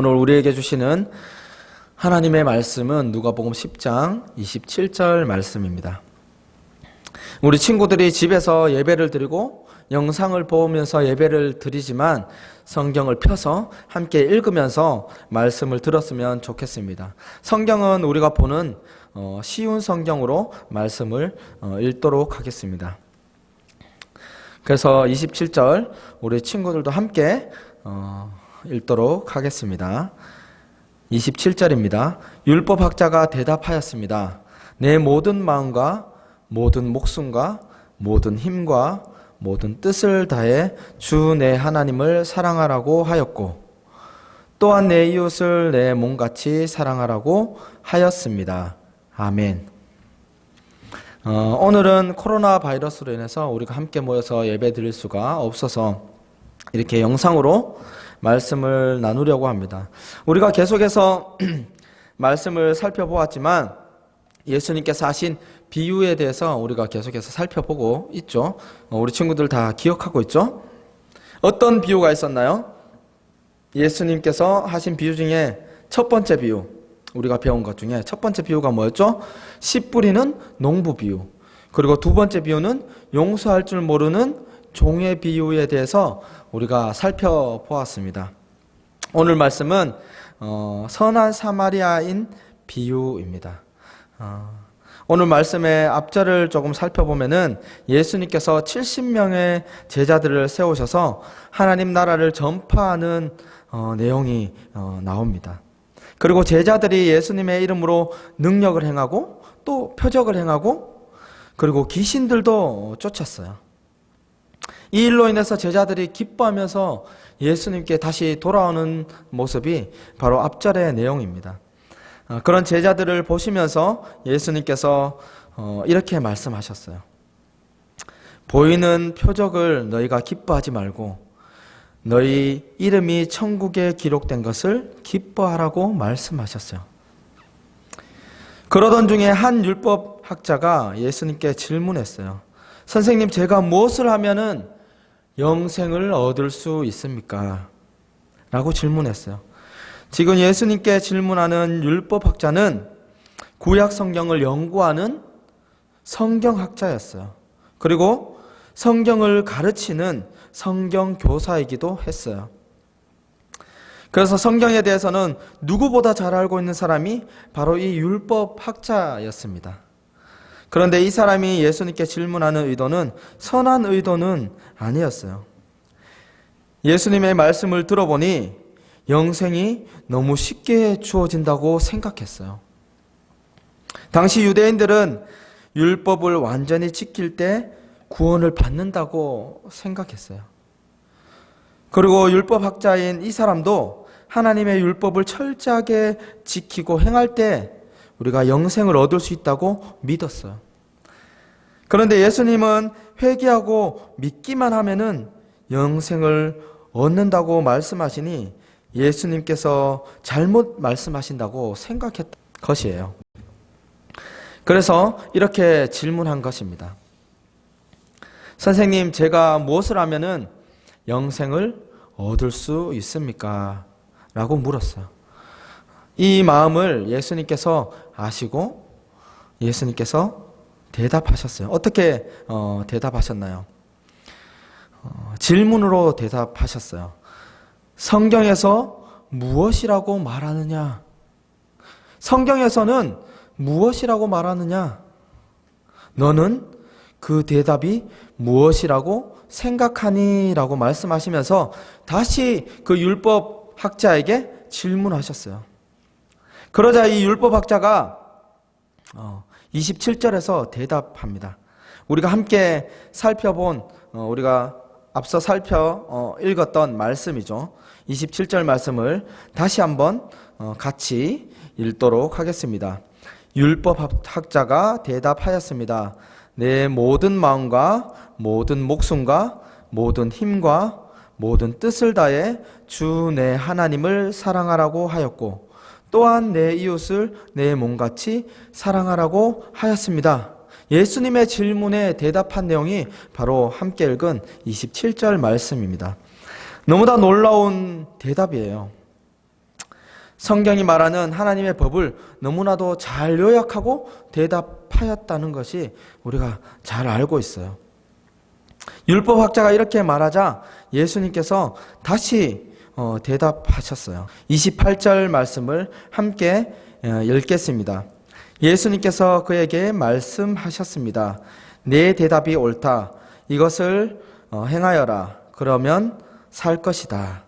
오늘 우리에게 주시는 하나님의 말씀은 누가복음 10장 27절 말씀입니다. 우리 친구들이 집에서 예배를 드리고 영상을 보면서 예배를 드리지만 성경을 펴서 함께 읽으면서 말씀을 들었으면 좋겠습니다. 성경은 우리가 보는 어, 쉬운 성경으로 말씀을 어, 읽도록 하겠습니다. 그래서 27절 우리 친구들도 함께 어, 읽도록 하겠습니다. 27절입니다. 율법학자가 대답하였습니다. 내 모든 마음과 모든 목숨과 모든 힘과 모든 뜻을 다해 주 내 하나님을 사랑하라고 하였고 또한 내 이웃을 내 몸같이 사랑하라고 하였습니다. 아멘. 어, 오늘은 코로나 바이러스로 인해서 우리가 함께 모여서 예배 드릴 수가 없어서 이렇게 영상으로 말씀을 나누려고 합니다. 우리가 계속해서 말씀을 살펴보았지만 예수님께서 하신 비유에 대해서 우리가 계속해서 살펴보고 있죠. 어, 우리 친구들 다 기억하고 있죠? 어떤 비유가 있었나요? 예수님께서 하신 비유 중에 첫 번째 비유, 우리가 배운 것 중에 첫 번째 비유가 뭐였죠? 씨 뿌리는 농부 비유. 그리고 두 번째 비유는 용서할 줄 모르는 종의 비유에 대해서 우리가 살펴보았습니다. 오늘 말씀은 어, 선한 사마리아인 비유입니다. 어, 오늘 말씀의 앞절을 조금 살펴보면은 예수님께서 70명의 제자들을 세우셔서 하나님 나라를 전파하는 어, 내용이 어, 나옵니다. 그리고 제자들이 예수님의 이름으로 능력을 행하고 또 표적을 행하고 그리고 귀신들도 쫓았어요. 이 일로 인해서 제자들이 기뻐하면서 예수님께 다시 돌아오는 모습이 바로 앞절의 내용입니다. 어, 그런 제자들을 보시면서 예수님께서 어, 이렇게 말씀하셨어요. 보이는 표적을 너희가 기뻐하지 말고 너희 이름이 천국에 기록된 것을 기뻐하라고 말씀하셨어요. 그러던 중에 한 율법 학자가 예수님께 질문했어요. 선생님, 제가 무엇을 하면은 영생을 얻을 수 있습니까? 라고 질문했어요. 지금 예수님께 질문하는 율법학자는 구약 성경을 연구하는 성경학자였어요. 그리고 성경을 가르치는 성경 교사이기도 했어요. 그래서 성경에 대해서는 누구보다 잘 알고 있는 사람이 바로 이 율법학자였습니다. 그런데 이 사람이 예수님께 질문하는 의도는 선한 의도는 아니었어요. 예수님의 말씀을 들어보니 영생이 너무 쉽게 주어진다고 생각했어요. 당시 유대인들은 율법을 완전히 지킬 때 구원을 받는다고 생각했어요. 그리고 율법학자인 이 사람도 하나님의 율법을 철저하게 지키고 행할 때 우리가 영생을 얻을 수 있다고 믿었어요. 그런데 예수님은 회개하고 믿기만 하면은 영생을 얻는다고 말씀하시니 예수님께서 잘못 말씀하신다고 생각했던 것이에요. 그래서 이렇게 질문한 것입니다. 선생님, 제가 무엇을 하면은 영생을 얻을 수 있습니까? 라고 물었어요. 이 마음을 예수님께서 아시고 예수님께서 대답하셨어요. 어떻게 어, 대답하셨나요? 어, 질문으로 대답하셨어요. 성경에서 무엇이라고 말하느냐? 성경에서는 무엇이라고 말하느냐? 너는 그 대답이 무엇이라고 생각하니? 라고 말씀하시면서 다시 그 율법 학자에게 질문하셨어요. 그러자 이 율법 학자가 27절에서 대답합니다. 우리가 함께 살펴본 어, 우리가 앞서 살펴 어, 읽었던 말씀이죠. 27절 말씀을 다시 한번 어, 같이 읽도록 하겠습니다. 율법 학자가 대답하였습니다. 내 모든 마음과 모든 목숨과 모든 힘과 모든 뜻을 다해 주 내 하나님을 사랑하라고 하였고 또한 내 이웃을 내 몸같이 사랑하라고 하였습니다. 예수님의 질문에 대답한 내용이 바로 함께 읽은 27절 말씀입니다. 너무나 놀라운 대답이에요. 성경이 말하는 하나님의 법을 너무나도 잘 요약하고 대답하였다는 것이 우리가 잘 알고 있어요. 율법학자가 이렇게 말하자 예수님께서 다시 어, 대답하셨어요. 28절 말씀을 함께 어, 읽겠습니다. 예수님께서 그에게 말씀하셨습니다. 내 대답이 옳다. 이것을 어, 행하여라. 그러면 살 것이다.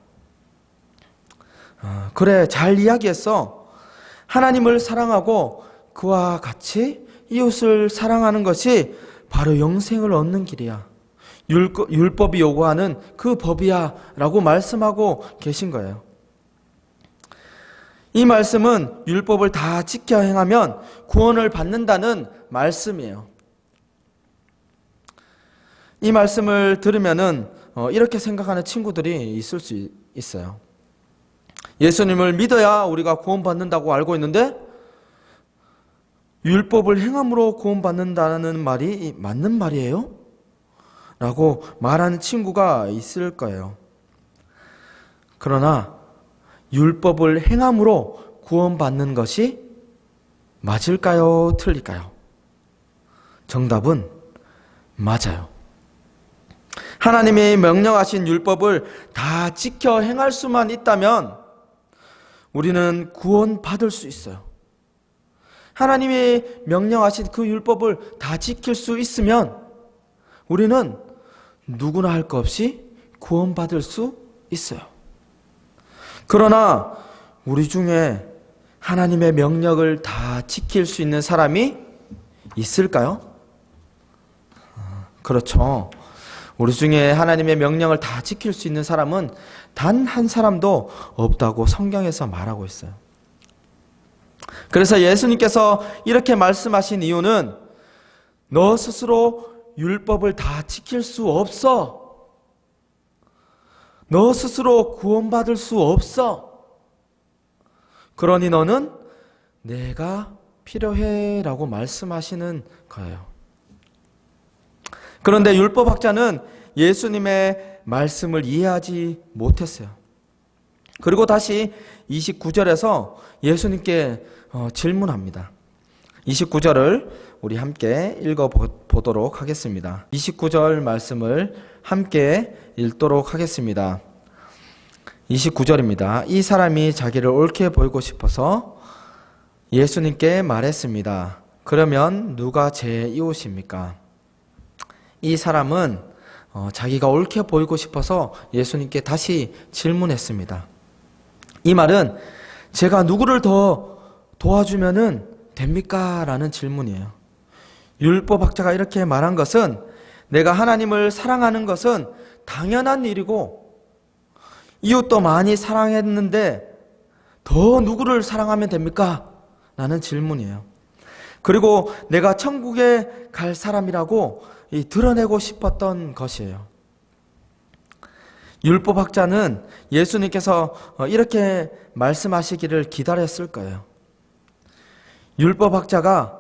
어, 그래, 잘 이야기했어. 하나님을 사랑하고 그와 같이 이웃을 사랑하는 것이 바로 영생을 얻는 길이야. 율- 율법이 요구하는 그 법이야. 라고 말씀하고 계신 거예요. 이 말씀은 율법을 다 지켜 행하면 구원을 받는다는 말씀이에요. 이 말씀을 들으면은 어, 이렇게 생각하는 친구들이 있을 수 있- 있어요. 예수님을 믿어야 우리가 구원받는다고 알고 있는데 율법을 행함으로 구원받는다는 말이 맞는 말이에요? 라고 말하는 친구가 있을 거예요. 그러나 율법을 행함으로 구원받는 것이 맞을까요? 틀릴까요? 정답은 맞아요. 하나님이 명령하신 율법을 다 지켜 행할 수만 있다면 우리는 구원받을 수 있어요. 하나님이 명령하신 그 율법을 다 지킬 수 있으면 우리는 누구나 할 것 없이 구원받을 수 있어요. 그러나 우리 중에 하나님의 명령을 다 지킬 수 있는 사람이 있을까요? 아, 그렇죠. 우리 중에 하나님의 명령을 다 지킬 수 있는 사람은 단 한 사람도 없다고 성경에서 말하고 있어요. 그래서 예수님께서 이렇게 말씀하신 이유는 너 스스로 율법을 다 지킬 수 없어. 너 스스로 구원받을 수 없어. 그러니 너는 내가 필요해 라고 말씀하시는 거예요. 그런데 율법학자는 예수님의 말씀을 이해하지 못했어요. 그리고 다시 29절에서 예수님께 어, 질문합니다. 29절을 우리 함께 읽어 보도록 하겠습니다. 29절 말씀을 함께 읽도록 하겠습니다. 29절입니다. 이 사람이 자기를 옳게 보이고 싶어서 예수님께 말했습니다. 그러면 누가 제 이웃입니까? 이 사람은 어, 자기가 옳게 보이고 싶어서 예수님께 다시 질문했습니다. 이 말은 제가 누구를 더 도와주면은 됩니까? 라는 질문이에요. 율법학자가 이렇게 말한 것은 내가 하나님을 사랑하는 것은 당연한 일이고 이웃도 많이 사랑했는데 더 누구를 사랑하면 됩니까? 라는 질문이에요. 그리고 내가 천국에 갈 사람이라고 이 드러내고 싶었던 것이에요. 율법학자는 예수님께서 어, 이렇게 말씀하시기를 기다렸을 거예요. 율법학자가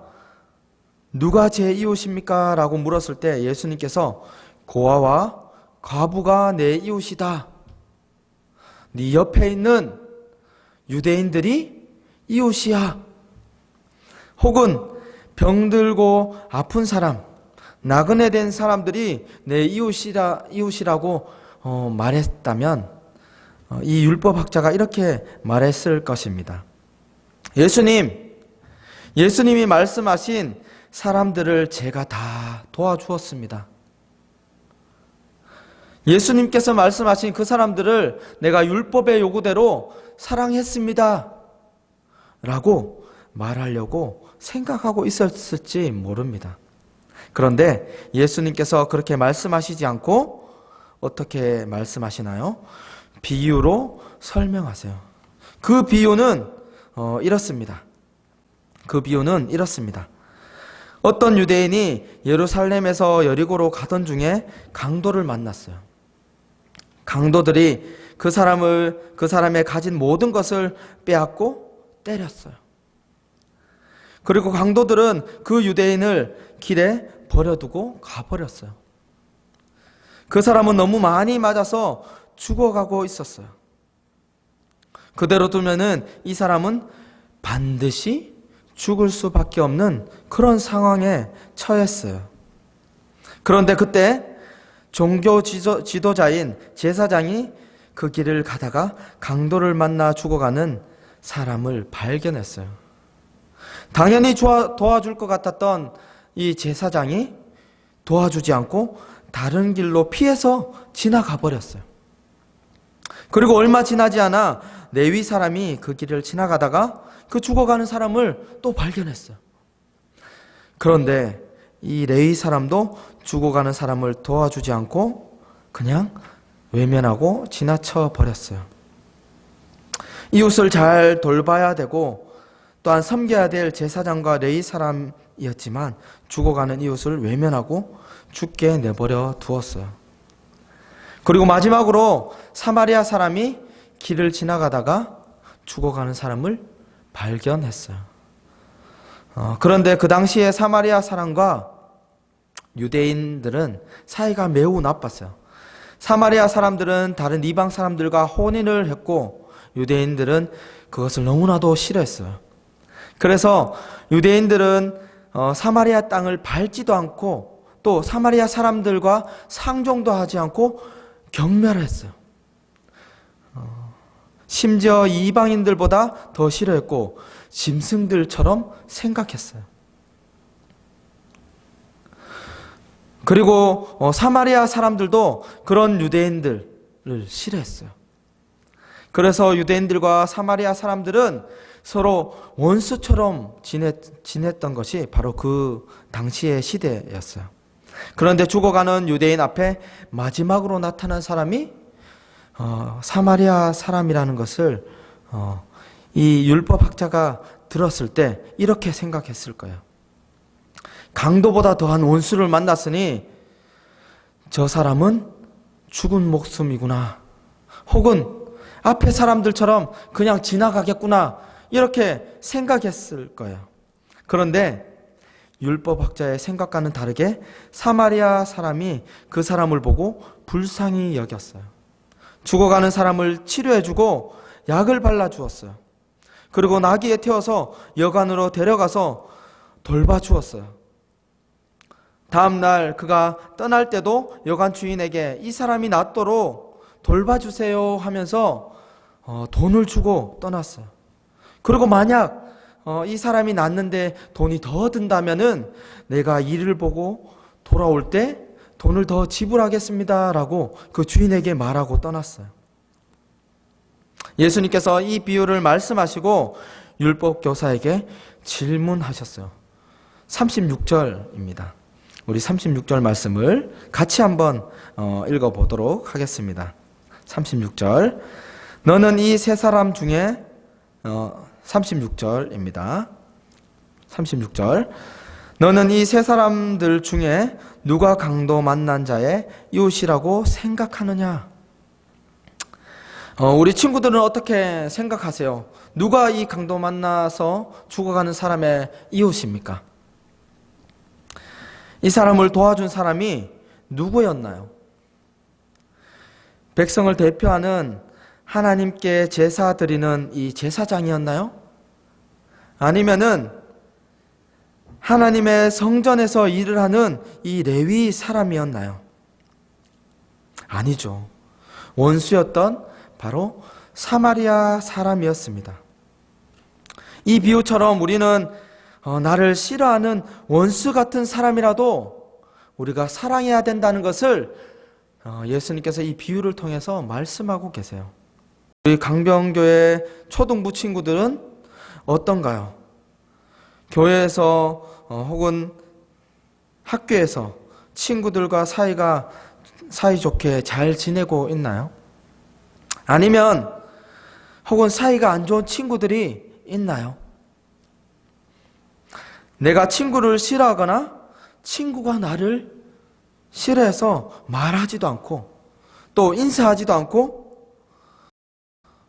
누가 제 이웃입니까? 라고 물었을 때 예수님께서 고아와 과부가 내 이웃이다. 네 옆에 있는 유대인들이 이웃이야. 혹은 병들고 아픈 사람, 나그네 된 사람들이 내 이웃이라 이웃이라고 어, 말했다면 어, 이 율법학자가 이렇게 말했을 것입니다. 예수님, 예수님이 말씀하신 사람들을 제가 다 도와주었습니다. 예수님께서 말씀하신 그 사람들을 내가 율법의 요구대로 사랑했습니다. 라고 말하려고 생각하고 있었을지 모릅니다. 그런데 예수님께서 그렇게 말씀하시지 않고 어떻게 말씀하시나요? 비유로 설명하세요. 그 비유는 어, 이렇습니다. 그 비유는 이렇습니다. 어떤 유대인이 예루살렘에서 여리고로 가던 중에 강도를 만났어요. 강도들이 그 사람을 그 사람의 가진 모든 것을 빼앗고 때렸어요. 그리고 강도들은 그 유대인을 길에 버려두고 가버렸어요. 그 사람은 너무 많이 맞아서 죽어가고 있었어요. 그대로 두면은 이 사람은 반드시 죽을 수밖에 없는 그런 상황에 처했어요. 그런데 그때 종교 지도, 지도자인 제사장이 그 길을 가다가 강도를 만나 죽어가는 사람을 발견했어요. 당연히 도와- 도와줄 것 같았던 이 제사장이 도와주지 않고 다른 길로 피해서 지나가 버렸어요. 그리고 얼마 지나지 않아 레위 사람이 그 길을 지나가다가 그 죽어가는 사람을 또 발견했어요. 그런데 이 레위 사람도 죽어가는 사람을 도와주지 않고 그냥 외면하고 지나쳐 버렸어요. 이웃을 잘 돌봐야 되고 또한 섬겨야 될 제사장과 레위 사람이었지만 죽어가는 이웃을 외면하고 죽게 내버려 두었어요. 그리고 마지막으로 사마리아 사람이 길을 지나가다가 죽어가는 사람을 발견했어요. 어, 그런데 그 당시에 사마리아 사람과 유대인들은 사이가 매우 나빴어요. 사마리아 사람들은 다른 이방 사람들과 혼인을 했고 유대인들은 그것을 너무나도 싫어했어요. 그래서 유대인들은 어, 사마리아 땅을 밟지도 않고 또 사마리아 사람들과 상종도 하지 않고 경멸했어요. 어, 심지어 이방인들보다 더 싫어했고 짐승들처럼 생각했어요. 그리고 어, 사마리아 사람들도 그런 유대인들을 싫어했어요. 그래서 유대인들과 사마리아 사람들은 서로 원수처럼 지냈, 지냈던 것이 바로 그 당시의 시대였어요. 그런데 죽어가는 유대인 앞에 마지막으로 나타난 사람이 어, 사마리아 사람이라는 것을 어, 이 율법 학자가 들었을 때 이렇게 생각했을 거예요. 강도보다 더한 원수를 만났으니 저 사람은 죽은 목숨이구나. 혹은 앞에 사람들처럼 그냥 지나가겠구나. 이렇게 생각했을 거예요. 그런데 율법학자의 생각과는 다르게 사마리아 사람이 그 사람을 보고 불쌍히 여겼어요. 죽어가는 사람을 치료해주고 약을 발라주었어요. 그리고 나귀에 태워서 여관으로 데려가서 돌봐주었어요. 다음 날 그가 떠날 때도 여관 주인에게 이 사람이 낫도록 돌봐주세요 하면서 어, 돈을 주고 떠났어요. 그리고 만약 어, 이 사람이 낫는데 돈이 더 든다면은 내가 일을 보고 돌아올 때 돈을 더 지불하겠습니다 라고 그 주인에게 말하고 떠났어요. 예수님께서 이 비유를 말씀하시고 율법 교사에게 질문하셨어요. 36절입니다. 우리 36절 말씀을 같이 한번 어, 읽어 보도록 하겠습니다. 36절. 너는 이 세 사람 중에 어, 36절입니다. 36절. 너는 이 세 사람들 중에 누가 강도 만난 자의 이웃이라고 생각하느냐? 어, 우리 친구들은 어떻게 생각하세요? 누가 이 강도 만나서 죽어가는 사람의 이웃입니까? 이 사람을 도와준 사람이 누구였나요? 백성을 대표하는 하나님께 제사 드리는 이 제사장이었나요? 아니면은 하나님의 성전에서 일을 하는 이 레위 사람이었나요? 아니죠. 원수였던 바로 사마리아 사람이었습니다. 이 비유처럼 우리는 어, 나를 싫어하는 원수 같은 사람이라도 우리가 사랑해야 된다는 것을 어, 예수님께서 이 비유를 통해서 말씀하고 계세요. 우리 강병교회 초등부 친구들은 어떤가요? 교회에서 어, 혹은 학교에서 친구들과 사이가 사이좋게 잘 지내고 있나요? 아니면 혹은 사이가 안 좋은 친구들이 있나요? 내가 친구를 싫어하거나 친구가 나를 싫어해서 말하지도 않고 또 인사하지도 않고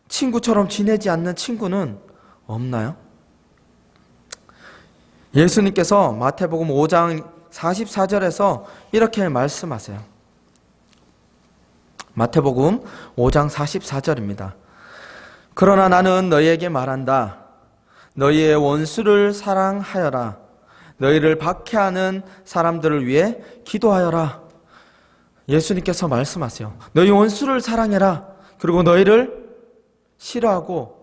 친구처럼 지내지 않는 친구는 없나요? 예수님께서 마태복음 5장 44절에서 이렇게 말씀하세요. 마태복음 5장 44절입니다. 그러나 나는 너희에게 말한다. 너희의 원수를 사랑하여라. 너희를 박해하는 사람들을 위해 기도하여라. 예수님께서 말씀하세요. 너희 원수를 사랑해라. 그리고 너희를 싫어하고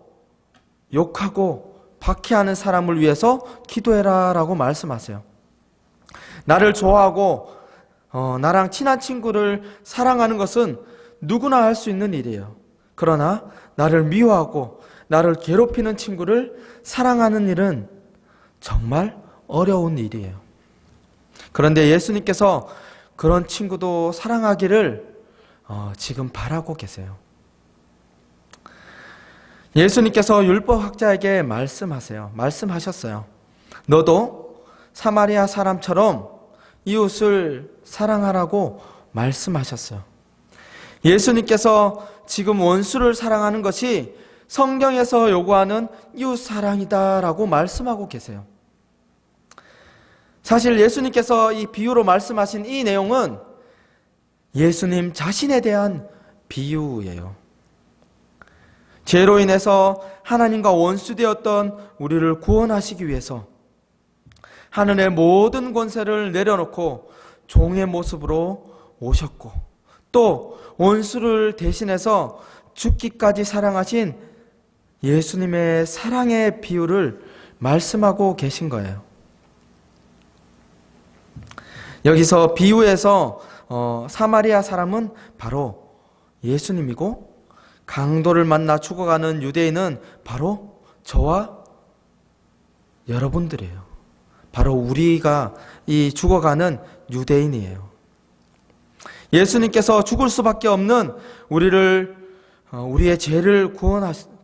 욕하고 박해하는 사람을 위해서 기도해라 라고 말씀하세요. 나를 좋아하고 어, 나랑 친한 친구를 사랑하는 것은 누구나 할 수 있는 일이에요. 그러나 나를 미워하고 나를 괴롭히는 친구를 사랑하는 일은 정말 어려운 일이에요. 그런데 예수님께서 그런 친구도 사랑하기를 어, 지금 바라고 계세요. 예수님께서 율법학자에게 말씀하세요. 말씀하셨어요. 너도 사마리아 사람처럼 이웃을 사랑하라고 말씀하셨어요. 예수님께서 지금 원수를 사랑하는 것이 성경에서 요구하는 이웃 사랑이다라고 말씀하고 계세요. 사실 예수님께서 이 비유로 말씀하신 이 내용은 예수님 자신에 대한 비유예요. 죄로 인해서 하나님과 원수되었던 우리를 구원하시기 위해서 하늘의 모든 권세를 내려놓고 종의 모습으로 오셨고 또 원수를 대신해서 죽기까지 사랑하신 예수님의 사랑의 비유를 말씀하고 계신 거예요. 여기서 비유에서 어, 사마리아 사람은 바로 예수님이고 강도를 만나 죽어가는 유대인은 바로 저와 여러분들이에요. 바로 우리가 이 죽어가는 유대인이에요. 예수님께서 죽을 수밖에 없는 우리를 어, 우리의 죄를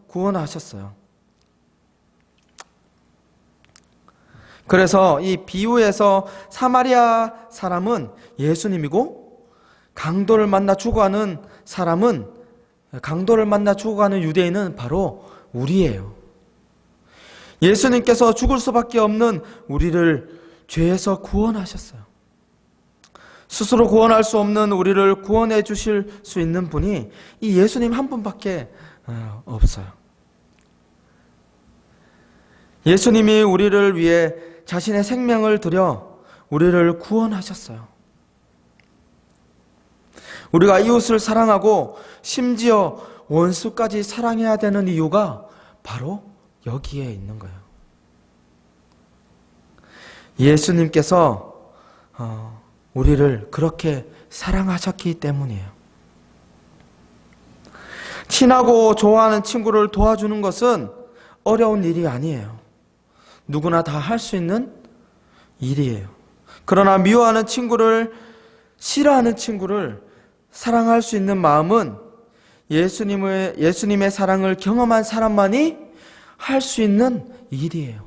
구원하셨어요. 그래서 이 비유에서 사마리아 사람은 예수님이고 강도를 만나 죽어가는 사람은 강도를 만나 죽어가는 유대인은 바로 우리예요. 예수님께서 죽을 수밖에 없는 우리를 죄에서 구원하셨어요. 스스로 구원할 수 없는 우리를 구원해 주실 수 있는 분이 이 예수님 한 분밖에 어, 없어요. 예수님이 우리를 위해 자신의 생명을 들여 우리를 구원하셨어요. 우리가 이웃을 사랑하고 심지어 원수까지 사랑해야 되는 이유가 바로 여기에 있는 거예요. 예수님께서 어, 우리를 그렇게 사랑하셨기 때문이에요. 친하고 좋아하는 친구를 도와주는 것은 어려운 일이 아니에요. 누구나 다 할 수 있는 일이에요. 그러나 미워하는 친구를 싫어하는 친구를 사랑할 수 있는 마음은 예수님의 예수님의 사랑을 경험한 사람만이 할 수 있는 일이에요.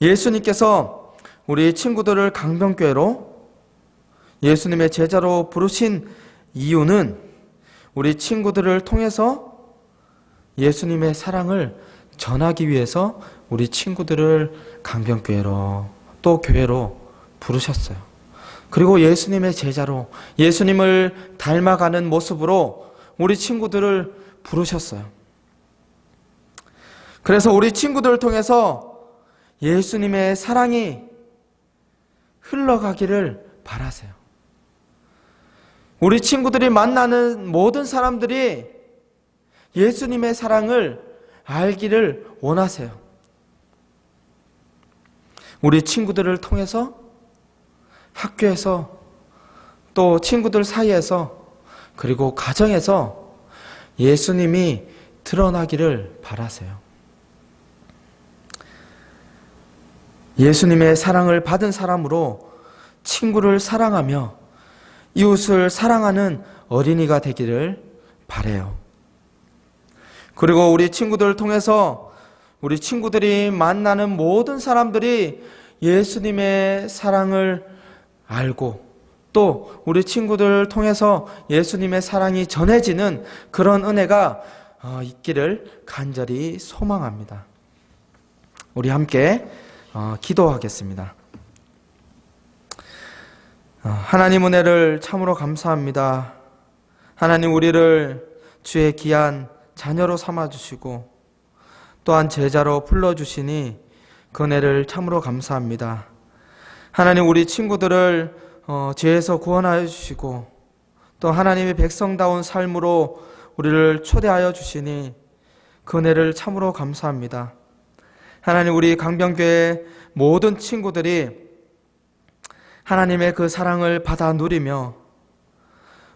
예수님께서 우리 친구들을 강변교회로 예수님의 제자로 부르신 이유는 우리 친구들을 통해서 예수님의 사랑을 전하기 위해서 우리 친구들을 강변교회로 또 교회로 부르셨어요. 그리고 예수님의 제자로 예수님을 닮아가는 모습으로 우리 친구들을 부르셨어요. 그래서 우리 친구들을 통해서 예수님의 사랑이 흘러가기를 바라세요. 우리 친구들이 만나는 모든 사람들이 예수님의 사랑을 알기를 원하세요. 우리 친구들을 통해서 학교에서 또 친구들 사이에서 그리고 가정에서 예수님이 드러나기를 바라세요. 예수님의 사랑을 받은 사람으로 친구를 사랑하며 이웃을 사랑하는 어린이가 되기를 바래요. 그리고 우리 친구들을 통해서 우리 친구들이 만나는 모든 사람들이 예수님의 사랑을 알고 또 우리 친구들을 통해서 예수님의 사랑이 전해지는 그런 은혜가 어, 있기를 간절히 소망합니다. 우리 함께 어, 기도하겠습니다. 어, 하나님 은혜를 참으로 감사합니다. 하나님 우리를 주의 귀한 자녀로 삼아 주시고 또한 제자로 불러 주시니 그 은혜를 참으로 감사합니다. 하나님 우리 친구들을 어, 죄에서 구원하여 주시고 또 하나님의 백성다운 삶으로 우리를 초대하여 주시니 그 은혜를 참으로 감사합니다. 하나님 우리 강병교회 모든 친구들이 하나님의 그 사랑을 받아 누리며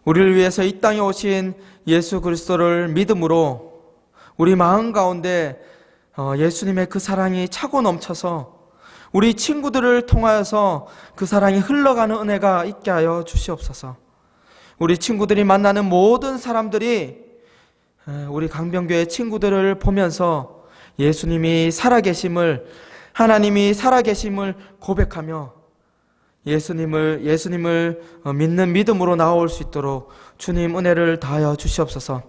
우리를 위해서 이 땅에 오신 예수 그리스도를 믿음으로 우리 마음 가운데 어, 예수님의 그 사랑이 차고 넘쳐서 우리 친구들을 통하여서 그 사랑이 흘러가는 은혜가 있게 하여 주시옵소서. 우리 친구들이 만나는 모든 사람들이 에, 우리 강병교회 친구들을 보면서 예수님이 살아계심을 하나님이 살아계심을 고백하며 예수님을 예수님을 어, 믿는 믿음으로 나올 수 있도록 주님 은혜를 다하여 주시옵소서.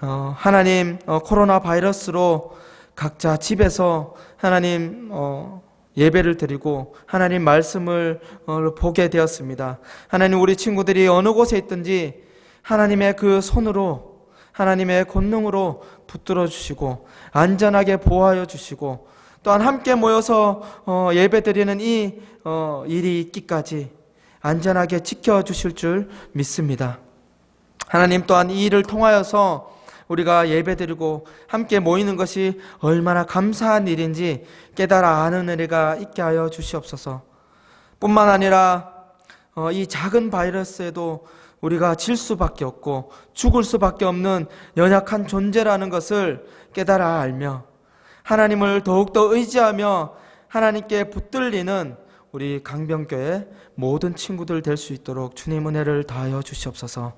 어, 하나님 어, 코로나 바이러스로 각자 집에서 하나님 어, 예배를 드리고 하나님 말씀을 어, 보게 되었습니다. 하나님 우리 친구들이 어느 곳에 있든지 하나님의 그 손으로 하나님의 권능으로 붙들어 주시고 안전하게 보호하여 주시고 또한 함께 모여서 어, 예배 드리는 이 어, 일이 있기까지 안전하게 지켜 주실 줄 믿습니다. 하나님 또한 이 일을 통하여서 우리가 예배드리고 함께 모이는 것이 얼마나 감사한 일인지 깨달아 아는 은혜가 있게 하여 주시옵소서. 뿐만 아니라 어, 이 작은 바이러스에도 우리가 질 수밖에 없고 죽을 수밖에 없는 연약한 존재라는 것을 깨달아 알며 하나님을 더욱더 의지하며 하나님께 붙들리는 우리 강병교회 모든 친구들 될 수 있도록 주님 은혜를 다하여 주시옵소서.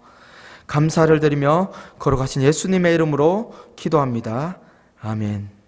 감사를 드리며 걸어가신 예수님의 이름으로 기도합니다. 아멘.